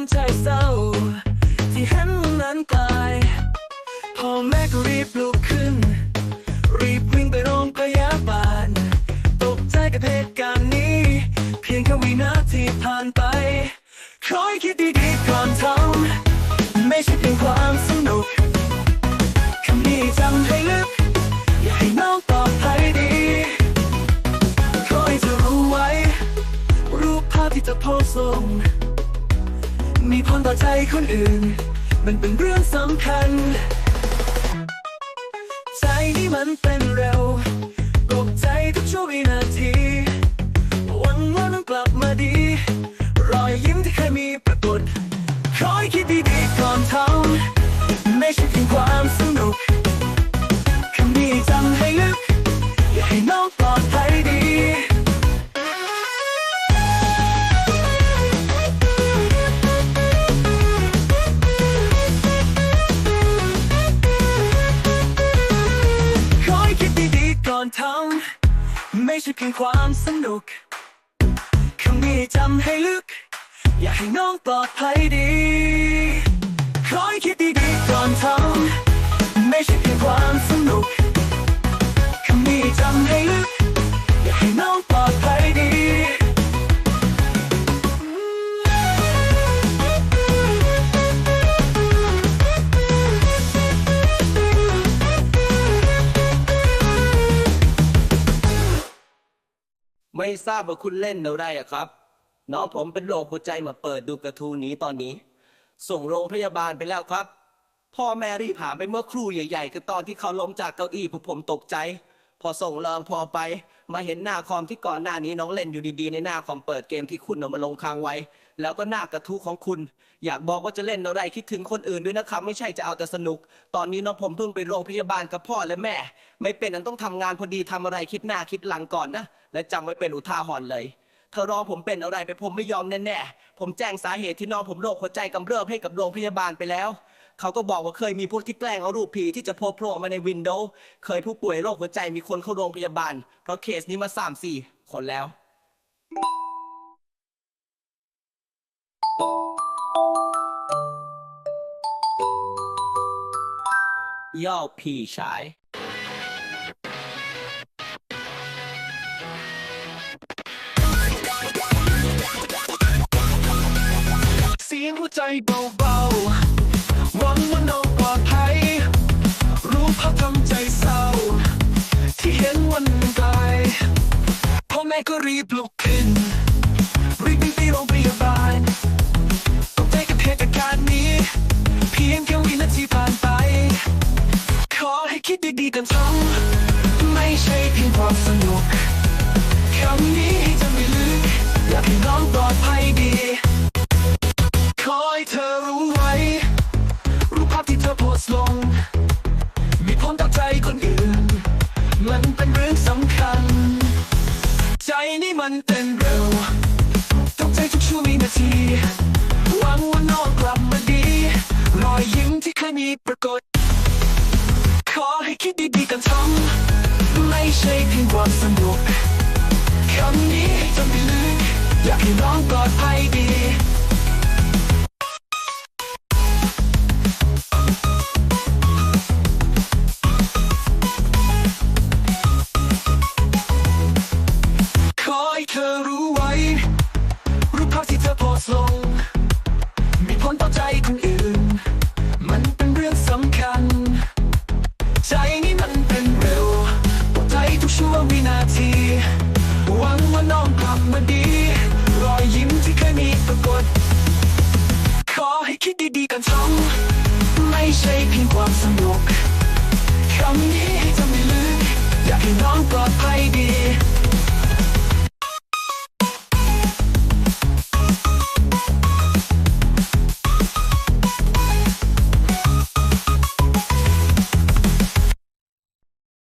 ำใจเศร้า ที่เห็นวันนั้นตายพ่อแม่ก็รีบลุกขึ้น รีบวิ่งไปโรงพยาบาล ตกใจกับเหตุการณ์นี้ เพียงแค่วินาทีผ่านไป คอยคิดดีๆก่อนทำไม่ใช่เพียงความ มีผลต่อใจคนอื่น มันเป็นเรื่องสำคัญ ใจนี่มันเป็น ไม่ใช่เพียงความสนุกคำนี้จำให้ลึก อยากให้น้องปลอดภัยดี ไม่ทราบว่าคุณเล่นอะไรอะครับ น้องผมเป็นโรคหัวใจมาเปิดดูกระทูนี้ตอนนี้ ส่งโรงพยาบาลไปแล้วครับ พ่อแม่รีบหาไปเมื่อครู่ใหญ่ๆคือตอนที่เขาล้มจากเก้าอี้ผมผมตกใจ พอส่งรองพอไป มาเห็นหน้าคอมที่ก่อนหน้านี้น้องเล่นอยู่ดีๆในหน้าคอมเปิดเกมที่คุณเอามาลงค้างไว้ แล้วก็หน้ากระทู้ของคุณ อยากบอกว่าจะเล่นอะไรคิดถึงคนอื่นด้วยนะครับไม่ใช่จะเอาแต่สนุก ตอนนี้น้องผมเพิ่งไปโรงพยาบาลกับพ่อและแม่ ไม่เป็นอันต้องทำงานพอดีทำอะไรคิดหน้าคิดหลังก่อนนะและจำไว้เป็นอุทาหรณ์เลยเธอรอผมเป็นอะไรไปผมไม่ยอมแน่ๆผมแจ้งสาเหตุที่น้องผมโรคหัวใจกำเริบให้กับโรงพยาบาลไปแล้ว เขาก็บอกว่าเคยมีพวกที่แกล้งเอารูปผีที่จะโผล่โผล่มาในวินโดว์เคยผู้ป่วยโรคหัวใจมีคนเข้าโรงพยาบาล เพราะเคสนี้มาสามสี่คนแล้ว ย่อพี่ชายเสียงหัวใจเบา ดดีๆกันทั้งไม่ใช่เพียงความสนุกคำนี้ให้จำไม่ลึกอยากให้น้องปลอดภัยดีขอให้เธอรู้ไว้ รูปภาพที่เธอโพสลง มีผลต่อใจคนอื่น มันเป็นเรื่องสำคัญ ใจนี่มันเต้นเร็วตกใจทุกชั่ววินาทีหวังว่าน้องกลับมาดี รอยยิ้มที่เคยมีปรากฏ ขอให้คิดดีๆกันทั้งไม่ใช่เพียงความสนุกคำนี้ให้จำไม่ลึกอยากให้น้องปลอดภัยดีขอให้เธอรู้ไว้ รูปภาพที่เธอโพสลง มีผลต่อใจคนอื่น